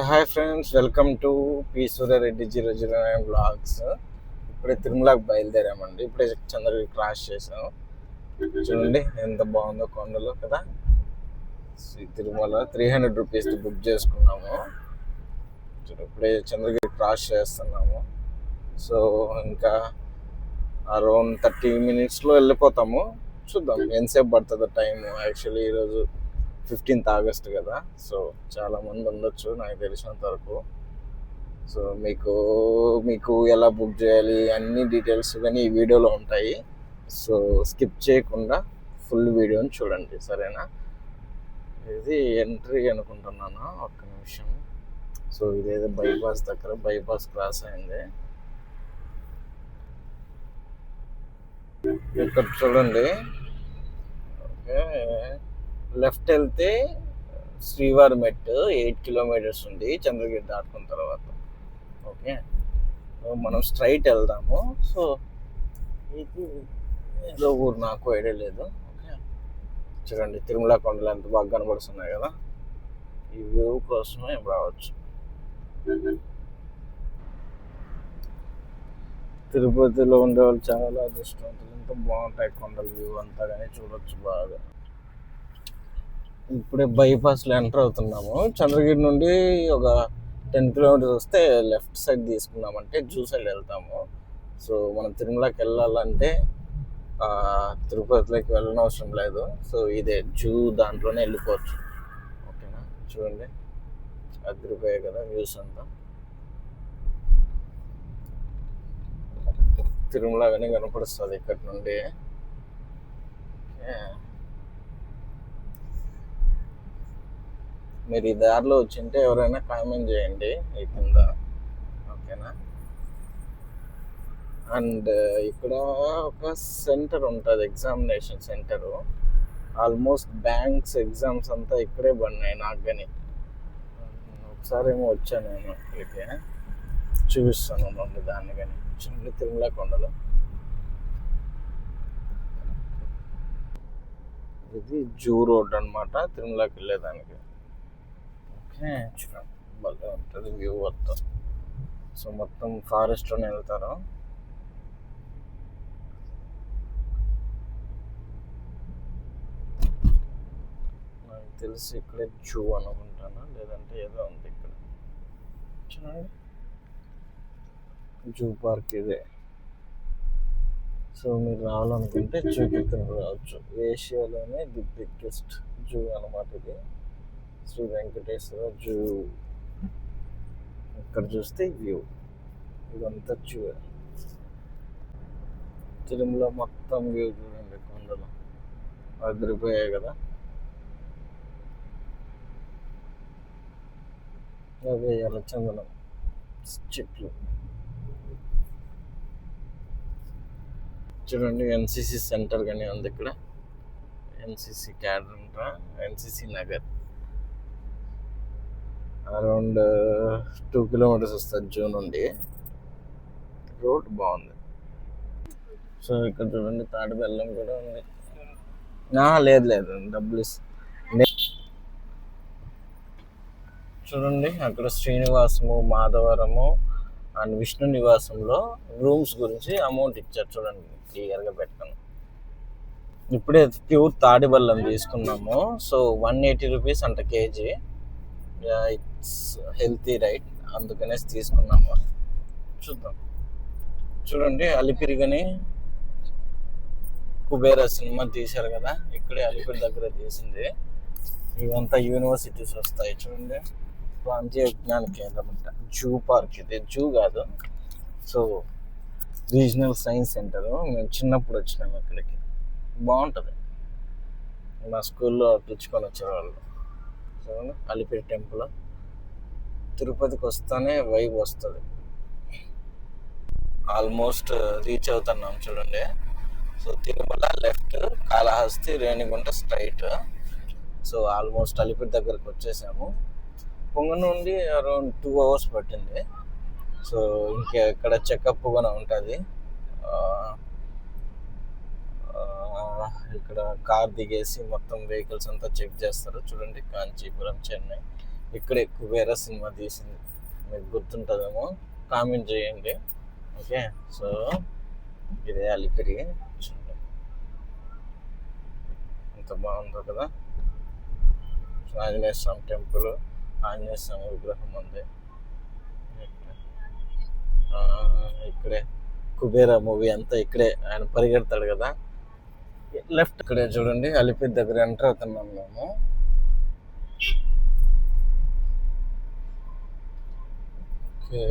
Hi friends welcome to P Surya Reddy zero zero nine blogs ఇప్పుడే తిరుమలకి బయలుదేరామండి. ఇప్పుడే Chandragiri cross చేసాం చూడండి ఎంత బాగుందో కొండలు కదా. Tirumala three hundred rupees book చేసుకున్నాము. చూడు ఇప్పుడే చంద్రగిరి క్రాస్ చేస్తున్నాము. సో ఇంకా అరౌండ్ థర్టీ మినిట్స్లో వెళ్ళిపోతాము. చూద్దాం ఎంతసేపు పడుతుందో టైం యాక్చువల్లీ ఈరోజు ఫిఫ్టీన్త్ ఆగస్ట్ కదా. సో చాలా మంది ఉండొచ్చు నాకు తెలిసినంత వరకు. సో మీకు మీకు ఎలా బుక్ చేయాలి అన్ని డీటెయిల్స్ కానీ ఈ వీడియోలో ఉంటాయి. సో స్కిప్ చేయకుండా ఫుల్ వీడియోని చూడండి సరేనా? ఇది ఎంట్రీ అనుకుంటున్నాను? ఒక్క నిమిషం. సో ఇదేదో బైపాస్ దగ్గర బైపాస్ క్రాస్ అయింది. ఇక్కడ చూడండి. ఓకే. లెఫ్ట్ వెళ్తే శ్రీవారి మెట్ ఎయిట్ కిలోమీటర్స్ ఉంది చంద్రగిరి దాటుకున్న తర్వాత. ఓకే? మనం స్ట్రైట్ వెళ్దాము. సో ఇది ఏదో ఊరు నాకు ఐడియా లేదు. ఓకే? చూడండి తిరుమల కొండలు ఎంత బాగా కనబడుతున్నాయి కదా? ఈ వ్యూ కోసమే రావచ్చు. తిరుపతిలో ఉండే వాళ్ళు చాలా అదృష్టవంతులు. ఎంత బాగుంటాయి కొండల వ్యూ అంతా కానీ చూడొచ్చు బాగా. ఇప్పుడే బైపాస్లో ఎంటర్ అవుతున్నాము. చంద్రగిరి నుండి ఒక టెన్ కిలోమీటర్స్ వస్తే లెఫ్ట్ సైడ్ తీసుకున్నామంటే జూ సైడ్ వెళ్తాము. సో మనం తిరుమలకి వెళ్ళాలంటే తిరుపతిలోకి తిరుపతిలోకి వెళ్ళనవసరం లేదు. సో ఇదే జూ దాంట్లోనే వెళ్ళిపోవచ్చు. ఓకేనా? చూడండి. అదిరిపోయాయి కదా వ్యూస్ అంతా. తిరుమల కానీ కనపడుస్తుంది ఇక్కడ నుండి. మీరు ఈ దారిలో వచ్చింటే ఎవరైనా కామెంట్ చేయండి ఈ కింద. ఓకేనా? అండ్ uh, ఇక్కడ ఒక సెంటర్ ఉంటుంది examination centre almost banks exams అంతా ఇక్కడే పడినాయి నాకు కానీ ఒకసారి ఏమో వచ్చాను నేను ఇక్కడికి చూపిస్తాను ఉండండి దాన్ని కానీ చిన్న తిరుమల కొండలు. ఇది జూ రోడ్ అన్నమాట తిరుమలకి వెళ్ళేదానికి. ఓకే భలే ఉంటుంది వ్యూ మొత్తం. సో మొత్తం ఫారెస్ట్లోనే వెళ్తారు. నాకు తెలిసి ఇక్కడే జూ అనుకుంటాను? లేదంటే ఏదో ఉంది ఇక్కడ. చూడండి. జూ పార్క్ ఇదే. సో మీరు రావాలనుకుంటే జూకి ఇక్కడ రావచ్చు. ఏషియాలోనే ది బిగ్గెస్ట్ జూ అన్నమాట ఇది. శ్రీ వెంకటేశ్వర జూ. ఇక్కడ చూస్తే వ్యూ. ఇదంతా జూ. తిరుమల మొత్తం వ్యూ చూడండి కొండలు. అదిరిపోయాయి కదా. అవే ఎలచందనం చెట్లు. చూడండి ఎన్సిసి సెంటర్ కానీ ఉంది ఇక్కడ. ఎన్సిసి క్యాడర్ ఉంటా NCC Nagar. Around two kilometres వస్తుంది జూ నుండి. రోడ్ బాగుంది. సో ఇక్కడ చూడండి తాటి బెల్లం కూడా ఉంది. లేదు లేదు డబ్బులు చూడండి అక్కడ శ్రీనివాసము మాధవరము అండ్ విష్ణు నివాసంలో రూమ్స్ గురించి అమౌంట్ ఇచ్చారు చూడండి క్లియర్గా పెట్టాను ఇప్పుడే ప్యూర్ తాడి బెల్లం తీసుకున్నాము. సో వన్ ఎయిటీ రూపీస్ అంట కేజీ. ఇట్స్ హెల్తీ రైట్ అందుకనేసి తీసుకున్నాము. చూద్దాం. చూడండి అలిపిరిగని కుబేర సినిమా తీశారు కదా ఇక్కడే అలిపిరి దగ్గర తీసింది. ఇవంతా యూనివర్సిటీస్ వస్తాయి చూడండి. ప్రాంతీయ విజ్ఞాన కేంద్రం అంట. జూ పార్క్ ఇది. జూ కాదు. So regional science centre. మేము చిన్నప్పుడు వచ్చినాము ఇక్కడికి బాగుంటుంది. మా స్కూల్లో పిలుచుకొని వచ్చేవాళ్ళు. చూడండి అలిపిరి టెంపుల్. తిరుపతికి వస్తానే వైబ్ వస్తుంది. ఆల్మోస్ట్ రీచ్ uh, అవుతున్నాం చూడండి. So Tirumala left Kalahasti Renigunta straight so almost Alipiri దగ్గరకు వచ్చేసాము. పొంగ నుండి అరౌండ్ టూ అవర్స్ పట్టింది. సో ఇంకా ఇక్కడ చెకప్ కూడా ఉంటుంది. ఇక్కడ కార్ దిగేసి మొత్తం వెహికల్స్ అంతా చెక్ చేస్తారు. చూడండి కాంచీపురం చెన్నై. ఇక్కడే కుబేరా సినిమా తీసింది మీకు గుర్తుంటుందేమో కామెంట్ చేయండి. ఓకే? సో ఇదే అలిపిరి. చూడండి. ఎంత బాగుందో కదా? సో ఆంజనేయ స్వామి టెంపుల్ ఆంజనేయ స్వామి విగ్రహం ఉంది. ఇక్కడే కుబేరా మూవీ అంతా ఇక్కడే ఆయన పరిగెడతాడు కదా? లెఫ్ట్ ఇక్కడే చూడండి అలిపిరి దగ్గర ఎంటర్ అవుతున్నాం మేము.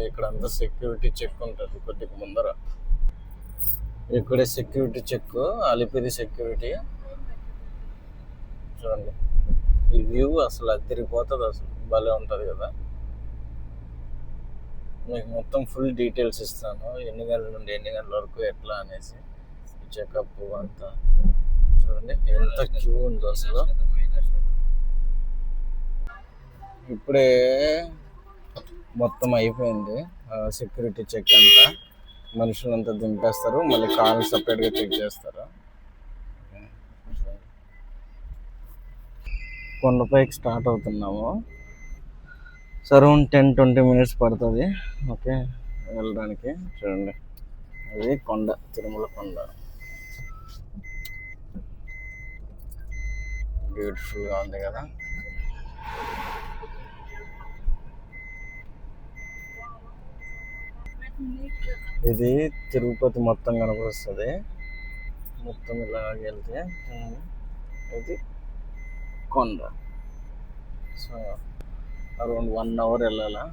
ఇక్కడ అంతా సెక్యూరిటీ చెక్ ఉంటుంది కొద్దిగా ముందర. ఇక్కడే సెక్యూరిటీ చెక్ అలిపిరి సెక్యూరిటీ చూడండి. ఈ వ్యూ అసలు అద్దరిపోతుంది అసలు. భలే ఉంటుంది కదా. మీకు మొత్తం ఫుల్ డీటెయిల్స్ ఇస్తాను. ఎన్ని గంటల నుండి ఎన్ని గంటల వరకు ఎట్లా అనేసి. చెకప్ అంతా. చూడండి ఎంత క్యూ ఉందో అసలు. ఇప్పుడే మొత్తం అయిపోయింది. సెక్యూరిటీ చెక్ అంతా. మనుషులంతా దింపేస్తారు. మళ్ళీ కాల్ సపరేట్గా చెక్ చేస్తారు. కొండపైకి స్టార్ట్ అవుతున్నాము. సరౌండ్ టెన్ ట్వంటీ మినిట్స్ పడుతుంది. ఓకే వెళ్ళడానికి. చూడండి. అది కొండ తిరుమల కొండ. బ్యూటిఫుల్గా ఉంది కదా. ఇది తిరుపతి మొత్తం కనపడుస్తుంది. మొత్తం ఇలా వెళ్తే ఇది కొండ. సో అరౌండ్ వన్ అవర్ వెళ్ళాలా.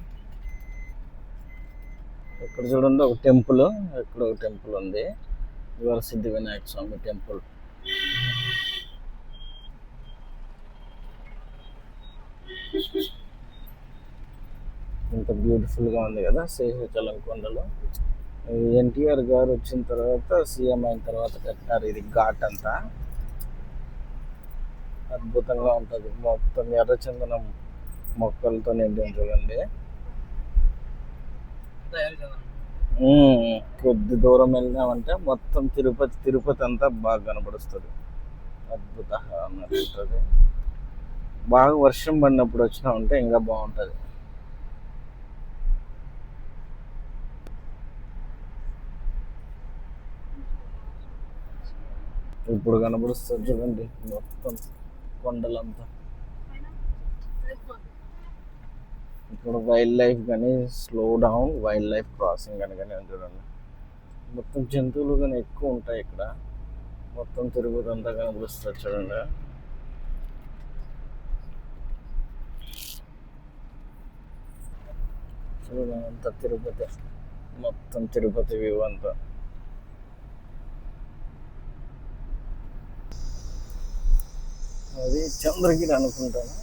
ఇక్కడ చూడండి ఒక టెంపుల్. ఇక్కడ ఒక టెంపుల్ ఉంది. ఇవాళ సిద్ధి వినాయక స్వామి టెంపుల్. బ్యూటిఫుల్గా ఉంది కదా శ్రీశైలం కొండలో ఎన్టీఆర్ గారు వచ్చిన తర్వాత సీఎం అయిన తర్వాత కట్టినారు ఇది ఘాట్ అంతా. అద్భుతంగా ఉంటుంది. మొత్తం ఎర్రచందనం మొక్కలతో నిండి ఉంటుందండి. కొద్ది దూరం వెళ్ళినామంటే మొత్తం తిరుపతి తిరుపతి అంతా బాగా కనపడుస్తుంది అద్భుత ఉంటుంది. బాగా వర్షం పడినప్పుడు వచ్చినామంటే ఇంకా బాగుంటుంది. ఇప్పుడు కనపడుస్తుంది చూడండి మొత్తం కొండలంతా. ఇక్కడ వైల్డ్ లైఫ్ కానీ slow down wild life crossing అని కానీ చూడండి. మొత్తం జంతువులు కానీ ఎక్కువ ఉంటాయి ఇక్కడ. మొత్తం తిరుగుతంతా కనిపిస్తుంది చూడండి. చూడండి అంతా తిరుపతి. మొత్తం తిరుపతి వ్యూ అంతా. అది చంద్రగిరి అనుకుంటాను.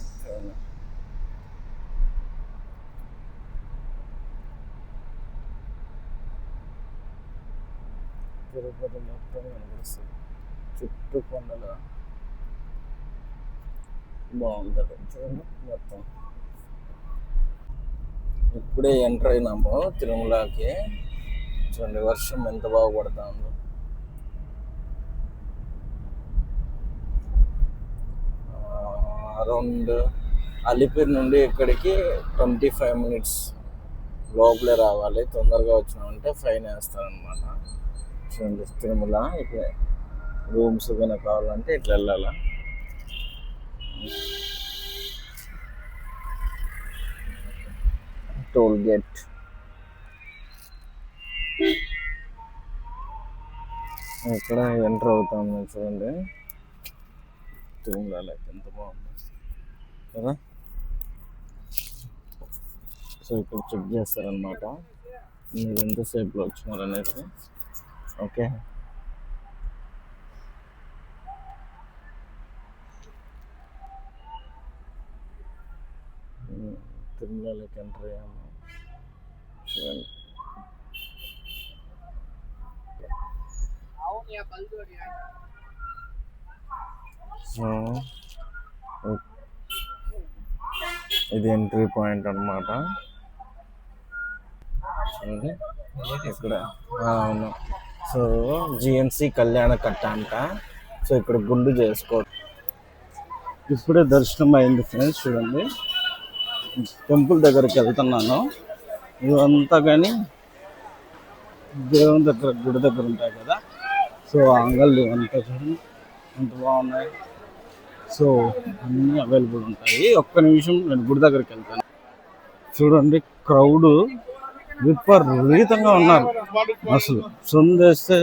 తిరుపతి మొత్తం కనిపిస్తుంది చుట్టూ కొండలు బాగుంటుంది. చూడండి మొత్తం. ఇప్పుడే ఎంటర్ అయినాము తిరుమలకి. చూడండి వర్షం ఎంత బాగా పడుతుందో ఉందో అరౌండ్ అలిపిరి నుండి ఇక్కడికి ట్వంటీ ఫైవ్ మినిట్స్ లోపలే రావాలి. తొందరగా వచ్చినామంటే ఫైన్ వేస్తారనమాట చూడండి తిరుమల ఇక్కడ రూమ్స్ కనుక కావాలంటే ఇట్లా వెళ్ళాలా? టోల్ గేట్ ఇక్కడ ఎంటర్ అవుతాం చూడండి. తిరుమల ఎంత బాగుంది. కదా సో ఇక్కడ చెక్ చేస్తారనమాట మీరు ఎంతసేపులో వచ్చినారనేసి ఓకే ఉమ్, తిరుమలలోకి ఎంటర్ అయ్యాము చూడండి సో ఓ- ఇది ఎంట్రీ పాయింట్ అన్నమాట? ఇక్కడ. అవును. సో జిఎన్సి కళ్యాణ కట్ట అంట సో ఇక్కడ గుండు చేసుకో ఇప్పుడే దర్శనం అయింది ఫ్రెండ్స్ చూడండి. టెంపుల్ దగ్గరికి వెళ్తున్నాను. ఇవంతా కానీ దేవుని దగ్గర గుడి దగ్గర ఉంటాయి కదా. సో అంగళ్ళు ఇవంతా చూడండి. ఎంత బాగున్నాయి. సో అన్నీ అవైలబుల్ ఉంటాయి. ఒక్క నిమిషం నేను గుడి దగ్గరికి వెళ్తాను. చూడండి క్రౌడ్ విపరీతంగా ఉన్నారు. అసలు సొందేస్తే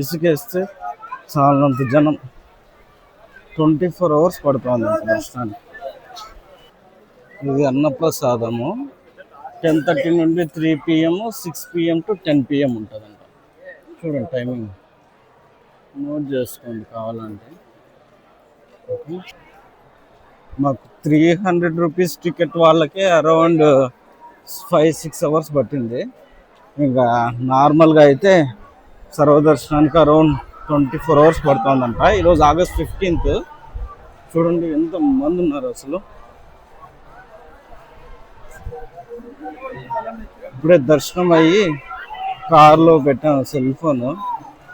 ఇసుకేస్తే చాలంత జనం. ట్వంటీ ఫోర్ అవర్స్ పడుతుంది అంత ఇది అన్నప్రసాదము. టెన్ థర్టీ నుండి three PM six PM to ten PM ఉంటుందంట. చూడండి టైమింగ్ నోట్ చేసుకోండి కావాలంటే. మాకు త్రీ హండ్రెడ్ రూపీస్ టికెట్ వాళ్ళకే అరౌండ్ ఫైవ్ సిక్స్ అవర్స్ పట్టింది. ఇంకా నార్మల్గా అయితే సర్వదర్శనానికి అరౌండ్ ట్వంటీ ఫోర్ అవర్స్ పడుతుందంట ఈరోజు ఆగస్ట్ ఫిఫ్టీన్త్ చూడండి ఎంత మంది ఉన్నారు అసలు. ఇప్పుడే దర్శనం అయ్యి కార్లో పెట్టాను సెల్ ఫోన్.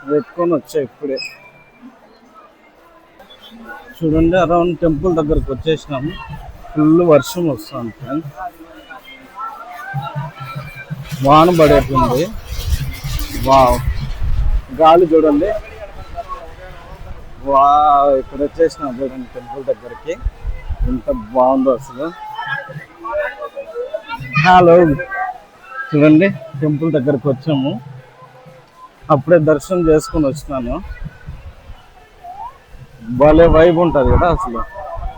పెట్టుకొని వచ్చా ఇప్పుడే. చూడండి అరౌండ్ టెంపుల్ దగ్గరకు వచ్చేసినాము. ఫుల్ వర్షం వస్తుంది ఫ్రెండ్స్ వాన పడేటుంది వావ్. గాలి చూడండి. వా ఇక్కడ వచ్చేసినాం చూడండి టెంపుల్ దగ్గరికి. ఎంత బాగుందో అసలు. హలో చూడండి టెంపుల్ దగ్గరకు వచ్చాము. అప్పుడే దర్శనం చేసుకొని వచ్చినాను. భలే వైబ్ ఉంటుంది కదా అసలు.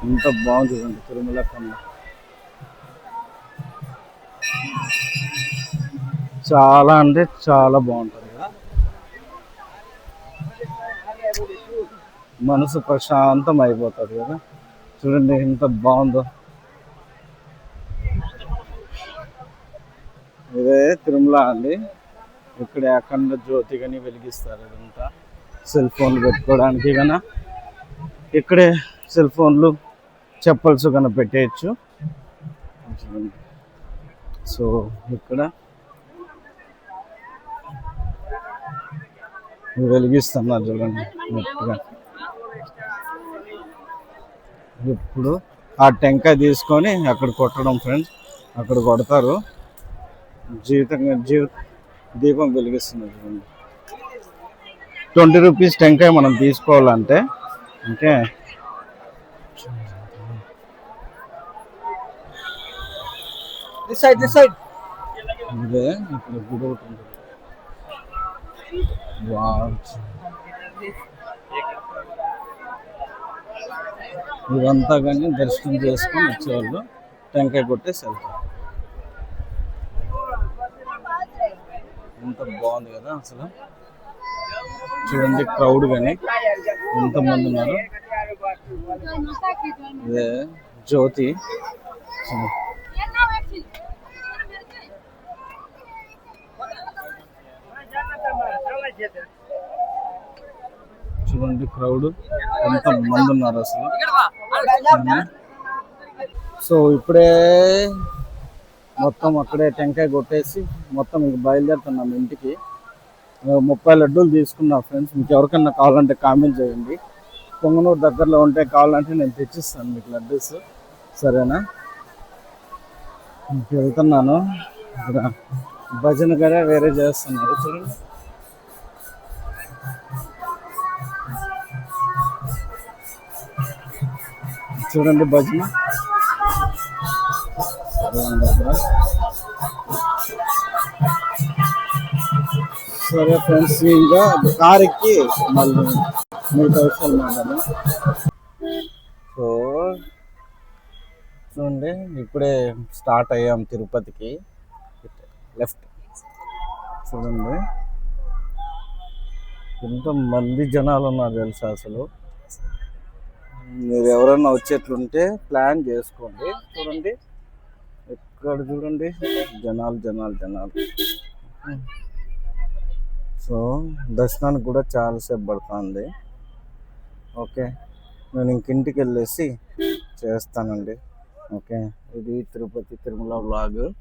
ఎంత బాగుంది చూడండి తిరుమల కొండ చాలా అంటే చాలా బాగుంటుంది కదా. మనసు ప్రశాంతం అయిపోతుంది కదా. చూడండి ఎంత బాగుందో. ఇదే తిరుమల అండి. ఇక్కడ అఖండ జ్యోతి కానీ వెలిగిస్తారు ఇదంతా. సెల్ ఫోన్లు పెట్టుకోవడానికి కన్నా ఇక్కడే సెల్ ఫోన్లు చెప్పల్స్ కన్నా పెట్టేయచ్చు సో ఇక్కడ వెలిగిస్తున్నారు చూడండి నెట్గా ఇప్పుడు ఆ టెంకాయ తీసుకొని అక్కడ కొట్టడం ఫ్రెండ్స్ అక్కడ కొడతారు. జీవితంగా జీవి దీపం వెలిగిస్తున్నారు చూడండి. ట్వంటీ రూపీస్ టెంకాయ మనం తీసుకోవాలంటే ఇదే ఇక్కడ గుడి ఒకటి ఉంది. వావ్. ఇదంతా కానీ దర్శనం చేసుకొని వచ్చేవాళ్ళు టెంకాయ కొట్టేసి వెళ్తారు. ఎంత బాగుంది కదా అసలు. చూడండి క్రౌడ్ కానీ ఎంతమంది ఉన్నారు? ఇదే జ్యోతి. చూడండి. క్రౌడ్ ఎంత మంది ఉన్నారు అసలు? సో ఇప్పుడే మొత్తం అక్కడే టెంకాయ కొట్టేసి మొత్తం ఇంక బయలుదేరుతున్నాం ఇంటికి. ముప్పై లడ్డూలు తీసుకున్నా ఫ్రెండ్స్ మీకు ఎవరికన్నా కావాలంటే కామెంట్ చేయండి. పొంగనూరు దగ్గరలో ఉంటే కావాలంటే నేను తెచ్చిస్తాను మీకు లడ్డూస్. సరేనా? ఇంక వెళ్తున్నాను. ఇక్కడ భజన కూడా వేరే చేస్తున్నారు చూడండి. చూడండి భజన. దగ్గర. సరే ఫ్రెండ్స్ ఇంకా కార్ ఎక్కి మళ్ళీ మిగతా విషయాలు మాట్లాడదాం. సో చూడండి ఇప్పుడే స్టార్ట్ అయ్యాం తిరుపతికి. లెఫ్ట్ చూడండి. ఎంత మంది జనాలు ఉన్నారు తెలుసా అసలు? మీరు ఎవరైనా వచ్చేట్లుంటే ప్లాన్ చేసుకోండి. చూడండి. ఎక్కడ చూడండి? జనాలు జనాలు జనాలు. సో దర్శనానికి కూడా చాలాసేపు పడుతుంది. ఓకే. నేను ఇంకింటికి వెళ్ళేసి చేస్తానండి. ఓకే. ఇది తిరుపతి తిరుమల వ్లాగ్.